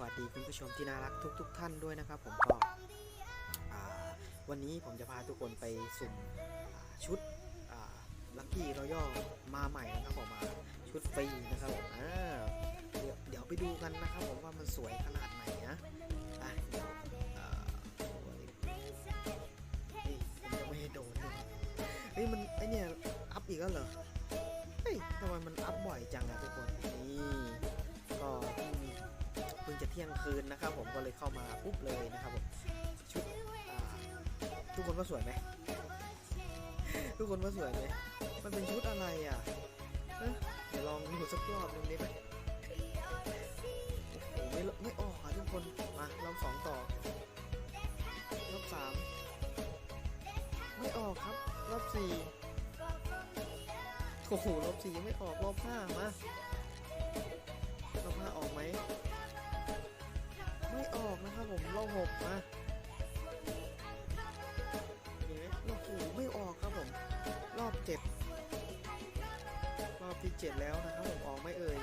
วัสดีคุณผู้ชมที่น่ารักทุกๆท่านด้วยนะครับ ผมก็วันนี้ผมจะพาทุกคนไปสุ่มชุดลัคกี้รอยัลมาใหม่นะครับผมมาชุดฟรีนะครับผมเดี๋ยวเดี๋ยวไปดูกันนะครับผมว่ามันสวยขนาดไหนนะอะเดี๋ยวผมยังไม่ให้โดนเฮ้ยมันไอเนี่ยอัพอีกแล้วเหรอเฮ้ยทำไมมันอัพบ่อยจังอะทุกคนนี่ ที่ยงคืนนะครับ ผมก็เลยเข้ามาปุ๊บเลยนะครับผมชุดทุกคนว่าสวยไหมทุกคนว่าสวยไหมมันเป็นชุดอะไรอะเดี๋ยวลองดูสักรอบหนึงได้ไหมโอ้โหไม่ไม่ออกอะทุกคนมารอบสองต่อรอบสามไม่ออกครับรอบสี่โอ้โหรอบสี่ยังไม่ออกรอบห้ามา รอบห้าออกไหม นะครับผมรอบหกมาเห็นไหมโอ้โหไม่ออกครับผม รอบเจ็ดรอบที่เจ็ดแล้วนะครับผมออกไม่เอ่ย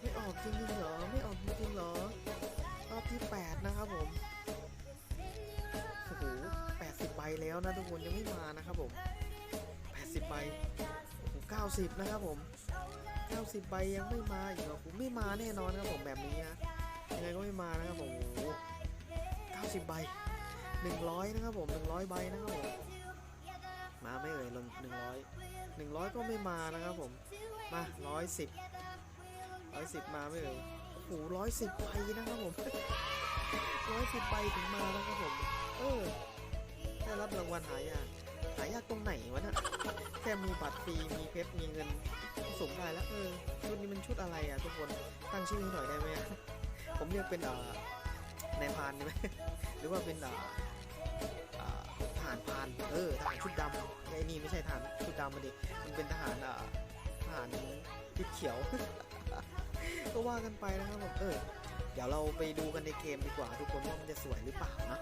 ไม่ออกจริงเหรอ ไม่ออกจริงเหรอ รอบที่แปดนะครับผมโอ้โหแปดสิบใบแล้วนะทุกคนยังไม่มานะครับผมแปดสิบใบโอ้โหเก้าสิบนะครับผม 90ใบยังไม่มาอีกเหรอผมไม่มาแน่นอนครับผมแบบนี้นะยังไงก็ไม่มานะครับผมโอ้90ใบ100นะครับผม100ใบนะครับผมมาไม่เอ่ยลง100 100 ก็ไม่มานะครับผมมา110 110 มาไม่เอ่ยโอ้โห110ใบนะครับผม110ใบถึงมานะครับผมเออได้รับรางวัลหายาก หายากตรงไหนวะเนี่ยแค่มีบัตรฟรีมีเพชรมีเงินสมได้แล้วเออชุดนี้มันชุดอะไรอะทุกคนตั้งชื่อให้หน่อยได้ไหมผมเรียกเป็นเอ่อนายพานได้ไหมหรือว่าเป็นเอ่อเอ่อทหารพานเออทหารชุดดำไอ้นี่ไม่ใช่ทหารชุดดำมันดิมันเป็นทหารเอ่อทหารชุดเขียวก็ว่ากันไปนะครับผมเออเดี๋ยวเราไปดูกันในเกมดีกว่า ทุกคนว่ามันจะสวยหรือเปล่านะ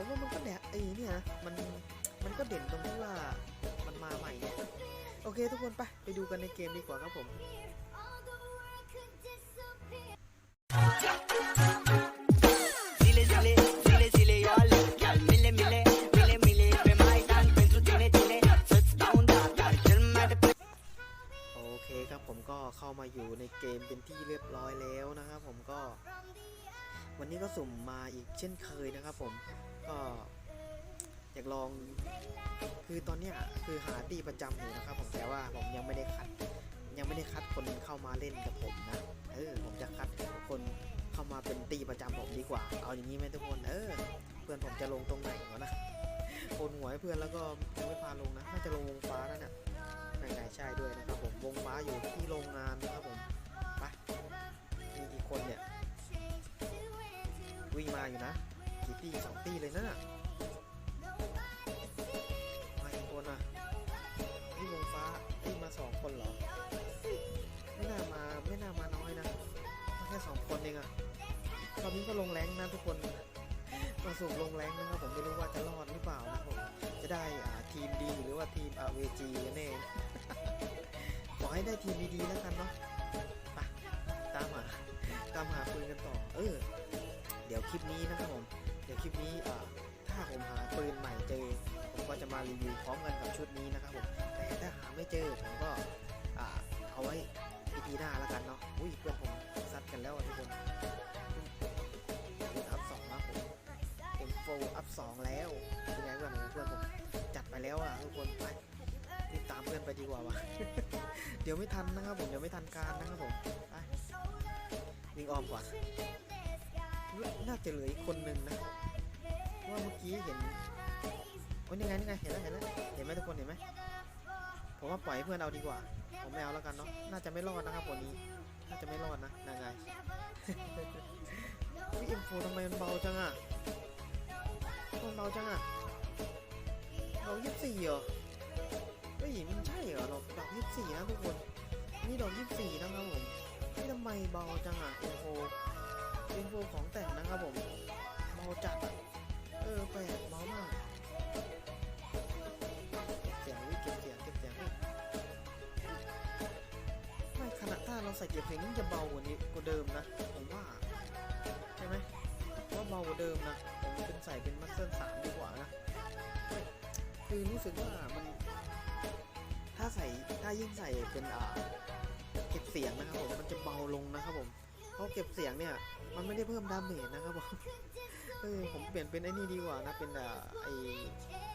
ผมว่ามันก็แดดไอ้เนี่ยนะมันมันก็เด่นตรงที่ว่ามันมาใหม่เนี่ยโอเคทุกคนไปไปดูกันในเกมดีกว่าครับผมโอเคครับผมก็เข้ามาอยู่ในเกมเป็นที่เรียบร้อยแล้วนะครับผมก็ วันนี้ก็สุ่มมาอีกเช่นเคยนะครับผม ก็อยากลองคือตอนเนี้ยคือหาตีประจำอยู่นะครับผมแต่ว่าผมยังไม่ได้คัด ยังไม่ได้คัดคนเข้ามาเล่นกับผมนะ เออ ผมจะคัดคนเข้ามาเป็นตีประจำผมดีกว่า เอาอย่างนี้ไหมทุกคนเออ เพื่อนผมจะลงตรงไหนวะนะโอนหัวให้เพื่อนแล้วก็ยังไม่พาลงนะน่าจะลงวงฟ้านั่นน่ะไหนๆใช่ด้วยนะครับผมวงฟ้าอยู่ที่โรงงานนะครับผมไปมีกี่คนเนี่ยวิ่งมาอยู่นะ ตีสองตีเลยนะมากี่คนอะที่วงฟ้าที่มาสองคนเหรอ ไม่น่ามาไม่น่ามาน้อยนะมาแค่สองคนเองอะตอนนี้ก็ลงแรงนะทุกคนมาสู่ลงแรงนะครับผมไม่รู้ว่าจะรอดหรือเปล่านะผมจะได้อ่าทีมดีหรือว่าทีมอเวจีกันเองขอให้ได้ทีมดีๆแล้วกันเนาะไปตามหาตามหาปืนกันต่อ เออ เดี๋ยวคลิปนี้นะครับผม ดี๋ยวคลิปนี้ถ้าผมหาปืนใหม่เจอ ผมก็จะมารีวิวพร้อมกันกับชุดนี้นะครับผมแต่ถ้าหาไม่เจอผมก็เอาไว้อีพีหน้าแล้วกันเนาะอุ้ยเพื่อนผมซัดกันแล้วทุกคนอัพสองนะผมเอ็มโฟอัพสองแล้วเป็นไงเพื่อนเพื่อนผมจัดไปแล้วอะทุกคนไปรีบตามเพื่อนไปดีกว่าวะเดี๋ยวไม่ทันนะครับผมเดี๋ยวไม่ทันการนะครับผมไปวิ่งอ้อมก่อน น่าจะเหลืออีกคนนึงนะเพราะว่าเมื่อกี้เห็นโอ้ยนี่ไงนี่ไงเห็นแล้วเห็นแล้วเห็นไหมทุกคนเห็นไหมผมว่าปล่อยเพื่อนเอาดีกว่า ผมไม่เอาแล้วกันเนาะน่าจะไม่รอดนะครับวันนี้ น่าจะไม่รอดนะนางไงวิเอ็มโฟทำไมมันเบาจังอะมันเบาจังอะเรายี่สิบสี่เหรอเฮ้ยมันใช่เหรอเราดอกยี่สิบสี่นะทุกคนนี่ดอกยี่สิบสี่นะครับผมนี่ทำไมเบาจังอะเอ็มโฟ เป็นพวกของแต่งนะครับผมเมาจัดเออแปลกเมามากเสียงเก็บเสียงเก็บเสียงไม่ขนาดถ้าเราใส่เก็บเพลงนี่จะเบากว่านี้กว่าเดิมนะผมว่าใช่ไหมว่าเบากว่าเดิมนะผมเป็นใส่เป็นมัสเซิลสามดีกว่านะคือรู้สึกว่ามัน ถ้าใส่ถ้ายิ่งใส่เป็นอ่าเก็บเสียงนะครับผมมันจะเบาลงนะครับผม เพราเก็บเสียงเนี่ย มันไม่ได้เพิ่มดาเมจนะครับผมเออผมเปลี่ยนเป็นไอ้นี่ดีกว่านะเป็นอไอ้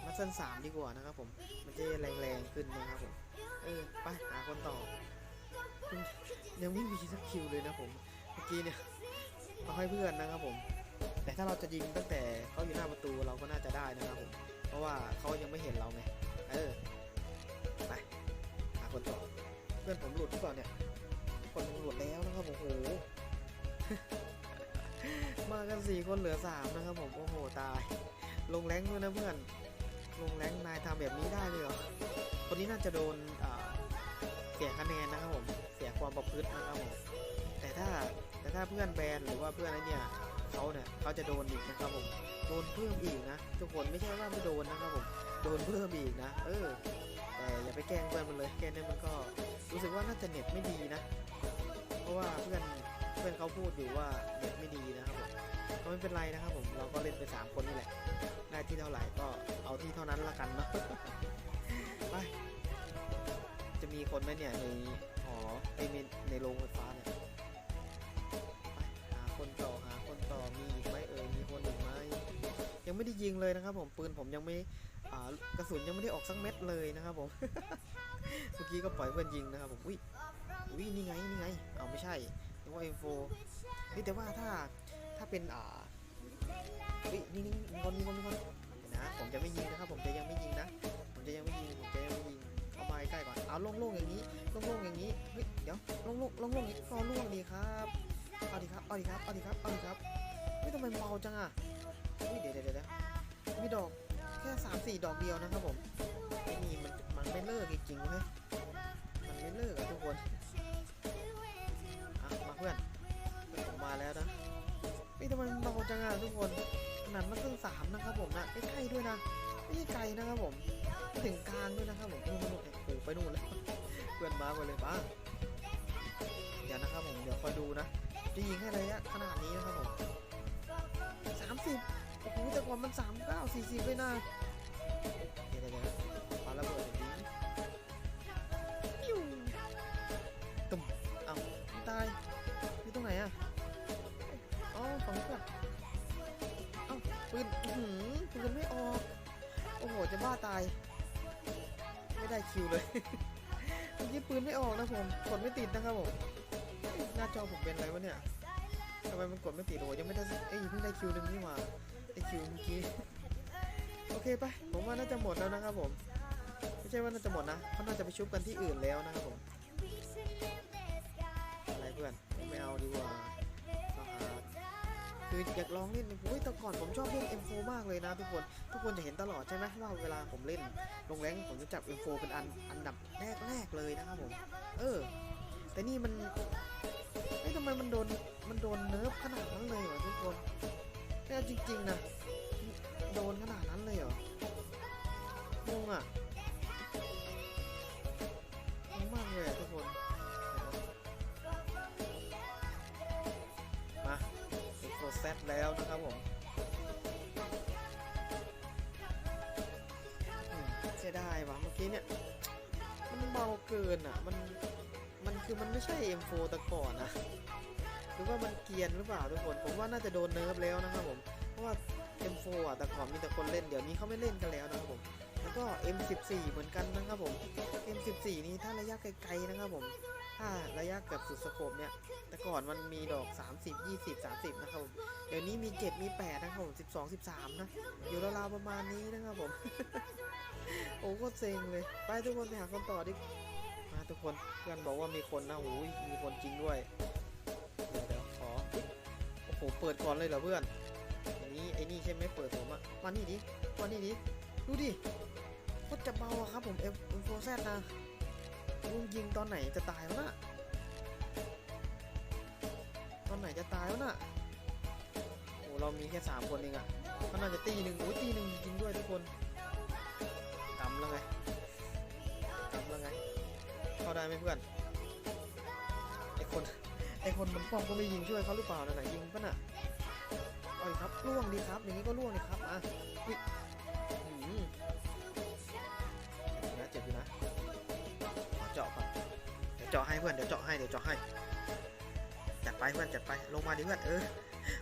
มัสเซิลสามดีกว่านะครับผมมันจะแรงๆขึ้นนะครับผมเออไปหาคนต่อ ยังไม่มีสักคิวเลยนะผมเมื่อกี้เนี่ยเอาให้เพื่อนนะครับผม แต่ถ้าเราจะยิงตั้งแต่เขาอยู่หน้าประตูเราก็น่าจะได้นะครับผม เพราะว่าเขายังไม่เห็นเราไงเออไปหาคนต่อเพื่อนผมหลุดหรือเปล่าเนี่ยคนผมหลุดแล้วนะครับผมโอ้ มากันสี่คนเหลือสามนะครับผมโอ้โหตาย ลงแรงด้วยนะเพื่อน ลงแรงนายทำแบบนี้ได้เลยเหรอคนนี้น่าจะโดนเสียคะแนนนะครับผม เสียความประพฤตินะครับผมแต่ถ้าแต่ถ้าเพื่อนแบนหรือว่าเพื่อนอะไรเนี่ยเขาเนี่ยเขาจะโดนอีกนะครับผมโดนเพิ่มอีกนะทุกคนไม่ใช่ว่าไม่โดนนะครับผมโดนเพิ่มอีกนะ เออ แต่อย่าไปแกล้งเพื่อนมันเลยแกล้งเนี่ยมันก็รู้สึกว่าน่าจะเน็ตไม่ดีนะ เพราะว่าเพื่อน เพื่อนเขาพูดอยู่ว่าเน็ตไม่ดีนะครับผมก็ไม่เป็นไรนะครับผมเราก็เล่นไปสามคนนี่แหละ ได้ที่เท่าไหร่ก็เอาที่เท่านั้นละกันเนาะไปจะมีคนไหมเนี่ยในหอไอในในโรงไฟฟ้าเนี่ยไปหาคนต่อหาคนต่อมีอีกไหมเอ่ยมีคนอีกไหมยังไม่ได้ยิงเลยนะครับ ผมปืนผมยังไม่กระสุนยังไม่ได้ออกสักเม็ดเลยนะครับผมเมื่อกี้ก็ปล่อยเพื่อนยิงนะครับผมอุ้ยอุ้ยนี่ไงนี่ไงเอาไม่ใช่ นึกว่าเอ็มโฟนี่แต่ว่าถ้าถ้าเป็นอ่าอุ้ยนี่นี่มีคนมีคนมีคนเดี๋ยวนะ ผมจะไม่ยิงนะครับ ผมจะยังไม่ยิงนะ ผมจะยังไม่ยิงผมจะยังไม่ยิงเข้ามาใกล้ก่อนเอาโล่งๆอย่างนี้โล่งๆอย่างนี้เฮ้ยเดี๋ยวโล่งๆโล่งๆอย่างนี้ก็โล่งดีครับเอาดิครับเอาดิครับเอาดิครับเอาดิครับไม่ทำไมเบาจังอะอุ้ยเดี๋ยวเดี๋ยวเดี๋ยวมีดอกแค่สามสี่ดอกเดียวนะครับผมไอ้นี่มันมันไม่เลิกจริงๆเว้ยมันไม่เลิกอะทุกคน แล้วนะไม่ทำไมมันเบาจังอะทุกคนขนาดมันเพิ่งสามนะครับผมนะใกล้ๆด้วยนะไม่ใช่ไกลนะครับผมถึงกลางด้วยนะครับผมนู่นนู่นโอ้โหไปนู่นแล้วเพื่อนมาไปเลยบ้าเดี๋ยวนะครับผมเดี๋ยวคอยดูนะจะยิงให้ระยะขนาดนี้นะครับผมสามสิบโอ้โหแต่ก่อนมันสามเก้าสี่สิบเลยนะเดี๋ยวเดี๋ยวเดี๋ยวปาระเบิด เอ๋อฝั่งนี้ก่อนเอ้าปืนหือปืนไม่ออก โอ้โห จะบ้าตาย ไม่ได้คิวเลยเมื่อกี้ปืนไม่ออกนะผมกดไม่ติดนะครับผมหน้าจอผมเป็นอะไรวะเนี่ยทำไมมันกดไม่ติดโอ้ยังไม่ได้เอ้ยเพิ่งได้คิวหนึ่งนี่หว่าได้คิวเมื่อกี้โอเคไปผมว่าน่าจะหมดแล้วนะครับผมไม่ใช่ว่าน่าจะหมดนะเขาน่าจะไปชุบกันที่อื่นแล้วนะครับผมอะไรเพื่อนผมไม่เอาดีกว่า คืออยากลองเล่นโอ้ยแต่ก่อนผมชอบเล่น M4 มากเลยนะทุกคน ทุกคนจะเห็นตลอดใช่ไหมว่าเวลาผมเล่นลงแรงผมจะจับ M4 เป็นอันอันดับแรกๆเลยนะครับผม เออ แต่นี่มันเอ้ยทำไมมันโดนมันโดนเนิร์ฟขนาดนั้นเลยเหรอทุกคนแน่จริงๆนะโดนขนาดนั้นเลยเหรองงอะ เซสแล้วนะครับผมอืมเสียดายว่ะเมื่อกี้เนี่ย มันเบาเกินอะ มัน มันคือมันไม่ใช่ M4 ต่ก่อนนะหรือว่ามันเกียนหรือเปล่าทุกคน ผมว่าน่าจะโดนเนิร์ฟแล้วนะครับผม เพราะว่า M4 อะแต่ก่อนมีแต่คนเล่น เดี๋ยวนี้เขาไม่เล่นกันแล้วนะครับผม แล้วก็ M14 เหมือนกันนะครับผม M14 นี่ถ้าระยะไกลๆนะครับผม ถ้าระยะเกับสุดสโคปเนี่ย แต่ก่อนมันมีดอก 30 20 30 นะครับผม เดี๋ยวนี้มี7มี8นะครับผม 12 13 นะ อยู่ราวๆประมาณนี้นะครับผม โอ้โคตรเซ็งเลย ไปทุกคนไปหาคนต่อดิ มาทุกคนเพื่อนบอกว่ามีคนนะโอ้ยมีคนจริงด้วย เดี๋ยวเดี๋ยวขอ โอ้โห เปิดก่อนเลยเหรอเพื่อนอันนี้ไอ้นี่ใช่ไหมเปิดผมอะมานี่ดิมานี่ดิ ดูดิโคตรจะเบาอะครับผมเอ็มโฟแซนะ ลุงยิงตอนไหนจะตายวะน่ะ ตอนไหนจะตายวะน่ะโอ้เรามีแค่สามคนเองอะเขาน่าจะตีหนึ่งโอ้ยตีหนึ่งจริงด้วยทุกคนกำแล้วไงกำแล้วไง เข้าได้ไหมเพื่อน ไอคน ไอคนมันป้อมก็ไม่ยิงช่วยเขาหรือเปล่านะไหนยิงปะน่ะอาดิครับล่วงดีครับ อย่างนี้ก็ล่วงเลยครับ อะ เจาะให้เพื่อน เดี๋ยวเจาะให้ เดี๋ยวเจาะให้ จัดไปเพื่อนจัดไป ลงมาดิเพื่อน เออ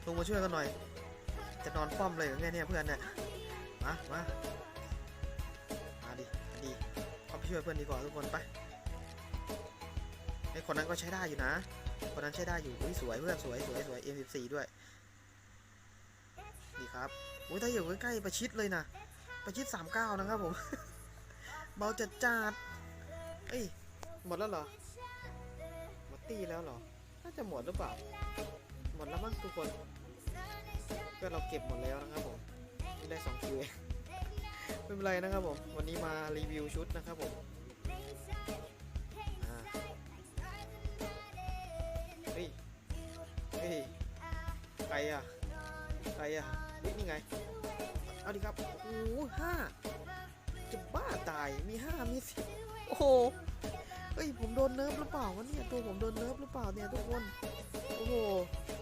ลงมาช่วยกันหน่อย จะนอนป้อมเลยเหรือไงเนี่ยเพื่อนเนี่ยมา มา มาดิมาดีเข้าไปช่วยเพื่อนดีกว่าทุกคนไปไอคนนั้นก็ใช้ได้อยู่นะ คนนั้นใช้ได้อยู่อุ้ยสวยเพื่อนสวยสวยสวย M14 ด้วย ดีครับอุ้ยถ้าอยู่ใกล้ๆประชิดเลยนะประชิด39นะครับผม เบาจัดจัดเอ้ย หมดแล้วเหรอ ตีแล้วเหรอ น่าจะหมดหรือเปล่า หมดแล้วมั้งทุกคนเพื่อนเราเก็บหมดแล้วนะครับผมนี่ได้2คิวเองไม่เป็นไรนะครับผม วันนี้มารีวิวชุดนะครับผมอ่าเฮ้ย เฮ้ย ใครอะ ใครอะเฮ้ยนี่ไง เอาดิครับ โอ้โหห้าจะบ้าตาย มีห้ามีสิบโอ้โห เฮ้ยผมโดนเนิร์ฟหรือเปล่าวะเนี่ยตัวผมโดนเนิร์ฟหรือเปล่าเนี่ยทุกคน โอ้โห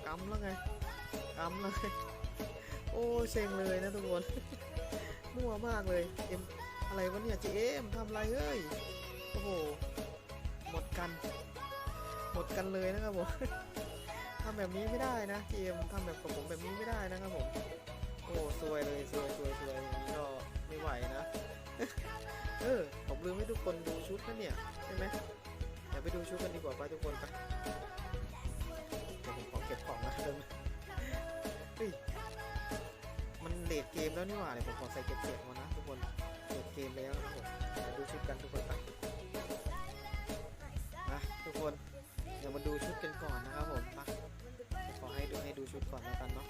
กำแล้วไงกำเลยโอ้เซ็งเลยนะทุกคนมั่วมากเลยเอ็มอะไรวะเนี่ยเจเอ็มทำอะไรเฮ้ยโอ้โหหมดกัน หมดกันเลยนะครับผมทำแบบนี้ไม่ได้นะเจเอ็มทำแบบกับผมแบบนี้ไม่ได้นะครับผมโอ้ซวยเลยซวยซวยซวยอย่างนี้ก็ไม่ไหวนะ เออ ผมลืมให้ทุกคนดูชุดนะเนี่ย ใช่ไหมเดี๋ยวไปดูชุดกันดีกว่าไปทุกคนไปเดี๋ยวผมขอเก็บของนะเดิมเฮ้ย มันเลดเกมแล้วนี่หว่าเดี๋ยวผมขอใส่เก็บเสียงมานะทุกคนเลดเกมแล้วนะผมเดี๋ยวดูชุดกันทุกคนไปนะทุกคน เดี๋ยวมาดูชุดกันก่อนนะครับผมไปขอให้ดูให้ดูชุดก่อนแล้วกันเนาะ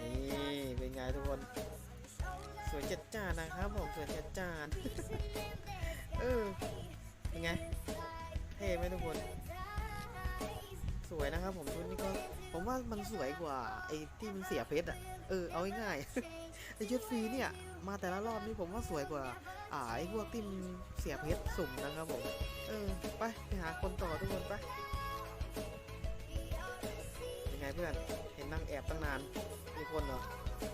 นี่เป็นไงทุกคน วยจัดจ้านนะครับผมสวยจัดจ้านเออเป็นไงเท่ไหมทุกคน สวยนะครับผมชุดนี้ก็ผมว่ามันสวยกว่าไอ้ที่มันเสียเพชรอะเออเอาง่ายๆไอ้ชุดฟรีเนี่ย มาแต่ละรอบนี่ผมว่าสวยกว่า อ่าไอ้พวกที่มันเสียเพชรสุ่มนะครับผมเออไปไปหาคนต่อทุกคนไปยังไงเพื่อนเห็นนั่งแอบตั้งนานมีคนเหรอขอ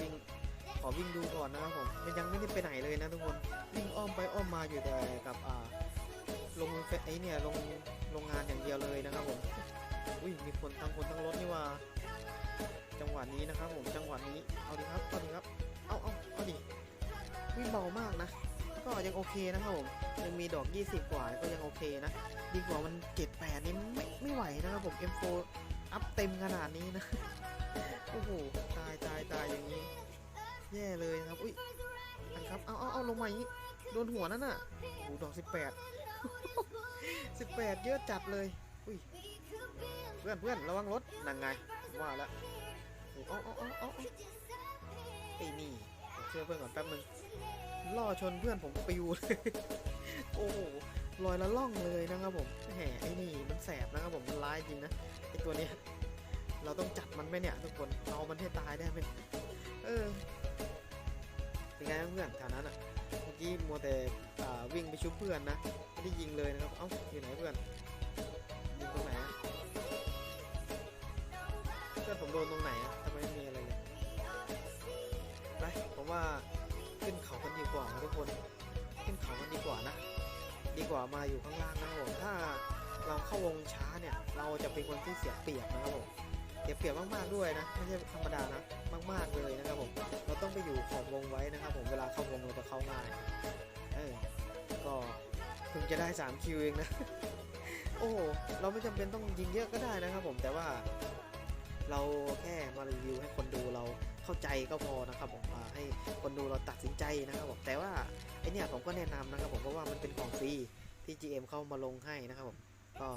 วิ่งขอวิ่งดูก่อนนะครับผมมันยังไม่ได้ไปไหนเลยนะทุกคนวิ่งอ้อมไปอ้อมมาอยู่แต่กับอ่าลงไอเนี่ยลงโรงงานอย่างเดียวเลยนะครับผมอุ้ยมีคนทั้งคนทั้งรถนี่ว่า จังหวะนี้นะครับผมจังหวะนี้เอาดิครับเอาดิครับเอาเอาเอาดิวิ่งเบามากนะ ก็ยังโอเคนะครับผมยังมีดอก 20 กว่าก็ยังโอเคนะ ดีกว่ามัน78นี่ไม่ไม่ไหวนะครับผม M4 อัพเต็มขนาดนี้นะ อ้โหตายตายตายอย่างนี้ แย่เลยครับ อุ้ยอันครับ เอาเอาเอาลงมาอย่างนี้ โดนหัวนั่นน่ะโอ้โหดอก18 18เยอะจัดเลย อุ้ย เพื่อนเพื่อนระวังรถนั่นไง ว่าแล้วโอ้เอาเอาเอาเอาไอ้นี่เชื่อเพื่อนก่อนแป๊บนึงล่อชนเพื่อนผมปิวเลยโอ้ลอยละล่องเลยนะครับผมแหมไอ้นี่มันแสบนะครับผมมันร้ายจริงนะไอ้ตัวเนี้ย เราต้องจัดมันไหมเนี่ย ทุกคนเอามันให้ตายได้ไหมเออเป็นไงเพื่อนแถวนั้นอะเมื่อกี้มัวแต่อ่าวิ่งไปชุบเพื่อนนะไม่ได้ยิงเลยนะครับเอ้าอยู่ไหนเพื่อนยิงตรงไหนอะเพื่อนผมโดนตรงไหนอะทำไมไม่มีอะไรเลยไปผมว่าขึ้นเขากันดีกว่าทุกคน ขึ้นเขากันดีกว่านะ ดีกว่ามาอยู่ข้างล่างนะครับผมถ้าเราเข้าวงช้าเนี่ย เราจะเป็นคนที่เสียเปรียบนะครับผม เสียเปรียบมากๆด้วยนะ ไม่ใช่ธรรมดานะมาก ๆเลยนะครับผมเราต้องไปอยู่ขอบวงไว้นะครับ ผมเวลาเข้าวงเราจะเข้าง่ายเออก็เพิ่งจะได้3คิวเองนะ โอ้เราไม่จำเป็นต้องยิงเยอะก็ได้นะครับ ผมแต่ว่าเราแค่มารีวิวให้คนดูเราเข้าใจก็พอนะครับผมให้คนดูเราตัดสินใจนะครับผมแต่ว่าไอเนี่ยผมก็แนะนำนะครับผมเพราะว่ามันเป็นของฟรีที่ GM เข้ามาลงให้นะครับผมก็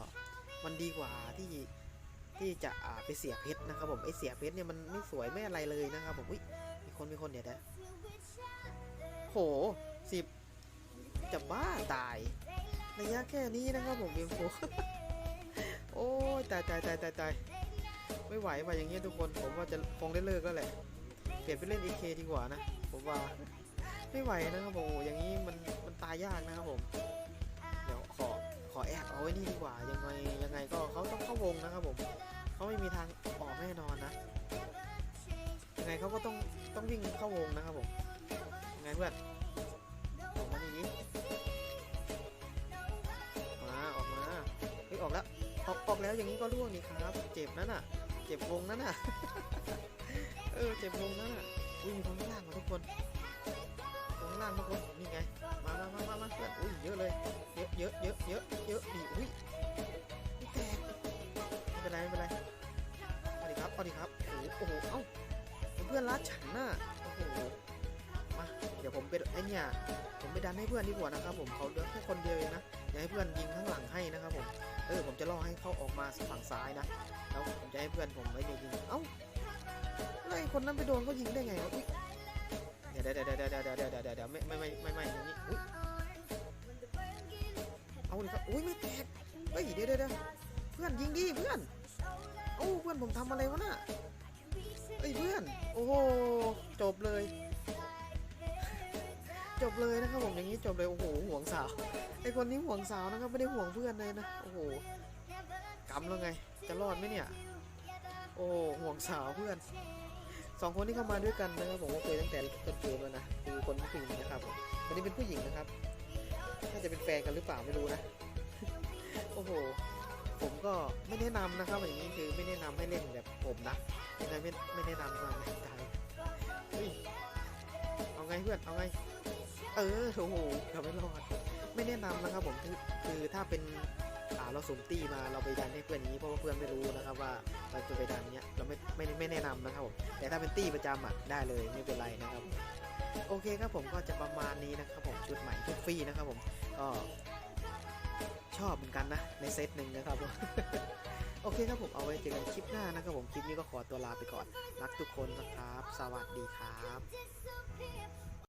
มันดีกว่าที่ ที่จะอ่าไปเสียเพชรนะครับผมไอเสียเพชรเนี่ยมันไม่สวยไม่อะไรเลยนะครับผมอุ้ยมีคนมีคนเดี๋ยวนะโหสิบจะบ้าตายระยะแค่นี้นะครับผมเกมโฟโอ้ยตายตายตายตายตายไม่ไหวว่ะอย่างเงี้ยทุกคนผมว่าจะคงได้เลิกแล้วแหละเปลี่ยนไปเล่น AK ดีกว่านะผมว่าไม่ไหวนะครับผมอย่างนี้มันมันตายยากนะครับผม อขอแอบเอาไว้นี่ดีกว่า ยังไงยังไงก็เขาต้องเข้าวงนะครับผมเขาไม่มีทางออกแน่นอนนะยังไงเขาก็ต้องต้องวิ่งเข้าวงนะครับผมยังไงเพื่อนออกมานี่ดิมาออกมาเฮ้ยออกแล้วออกออกแล้วอย่างนี้ก็ร่วงนี่ครับ เจ็บนั่นน่ะ เจ็บวงนั่นน่ะเออเจ็บวงนั่นน่ะอุ้ยมีคนข้างล่างเหรอทุกคนางล่างทุกคนนี่ไง มามามามามาเพื่อนอุ้ยเยอะเลย เยอะเยอะเยอะเยอะเยอะดีอุ้ยแตกไม่เป็นไรไม่เป็นไรเอาดิครับเอาดิครับโอ้โหเอ้าเพื่อนรักฉันน่ะโอ้โหมาเดี๋ยวผมไปไอเนี่ยผมไปดันให้เพื่อนดีกว่านะครับผมเขาเหลือแค่คนเดียวเองนะอย่าให้เพื่อนยิงข้างหลังให้นะครับผมเออผมจะล่อให้เขาออกมาฝั่งซ้ายนะแล้วผมจะให้เพื่อนผมไว้เนี่ยยิงเอ้าแล้วไอ้คนนั้นไปโดนเขายิงได้ไงวะอุ๊ย ดี๋ยวเดี๋ยวเดี๋ยวเดี๋ยวเดี๋ยวเดี๋ยวเดี๋ยวไม่ไม่ไม่ไม่ไม่อย่างนี้อุ้ยเอาดิครับอุ้ยไม่แตกเฮ้ยเดี๋ยวเดี๋ยวเพื่อนยิงดิเพื่อนเอ้เพื่อนผมทำอะไรวะน่ะเอ้ยเพื่อน โอ้โหจบเลย จบเลยนะครับผมอย่างนี้จบเลยโอ้โหห่วงสาวไอคนนี้ห่วงสาวนะครับไม่ได้ห่วงเพื่อนเลยนะโอ้โหกำแล้วไง จะรอดไหมเนี่ย โอ้ห่วงสาวเพื่อน สองคนที่เข้ามาด้วยกันนะครับผมก็เคยตั้งแต่ต้นเกมแล้วนะคือคนผู้หญิงนะครับผมคนนี้เป็นผู้หญิงนะครับน่าจะเป็นแฟนกันหรือเปล่าไม่รู้นะโอ้โหผมก็ไม่แนะนำนะครับอย่างนี้คือไม่แนะนำให้เล่นแบบผมนะยังไงไม่ไม่แนะนำมาไม่ได้เฮ้ยเอาไงเพื่อนเอาไง เออโอ้โหเกือบไม่รอดไม่แนะนำนะครับผมคือคือถ้าเป็น เราสมตี้มาเราไปดันให้เพื่อนอย่างนี้เพราะว่าเพื่อนไม่รู้นะครับว่าเราจะไปดันเนี้ยเราไม่ไม่ไม่แนะนำนะครับผมแต่ถ้าเป็นตี้ประจำอะได้เลยไม่เป็นไรนะครับ โอเคครับผมก็จะประมาณนี้นะครับผมชุดใหม่ชุดฟรีนะครับผมก็ชอบเหมือนกันนะในเซตหนึ่งนะครับผมโอเคครับผมเอาไว้เจอกันคลิปหน้านะครับผมคลิปนี้ก็ขอตัวลาไปก่อน รักทุกคนนะครับ สวัสดีครับ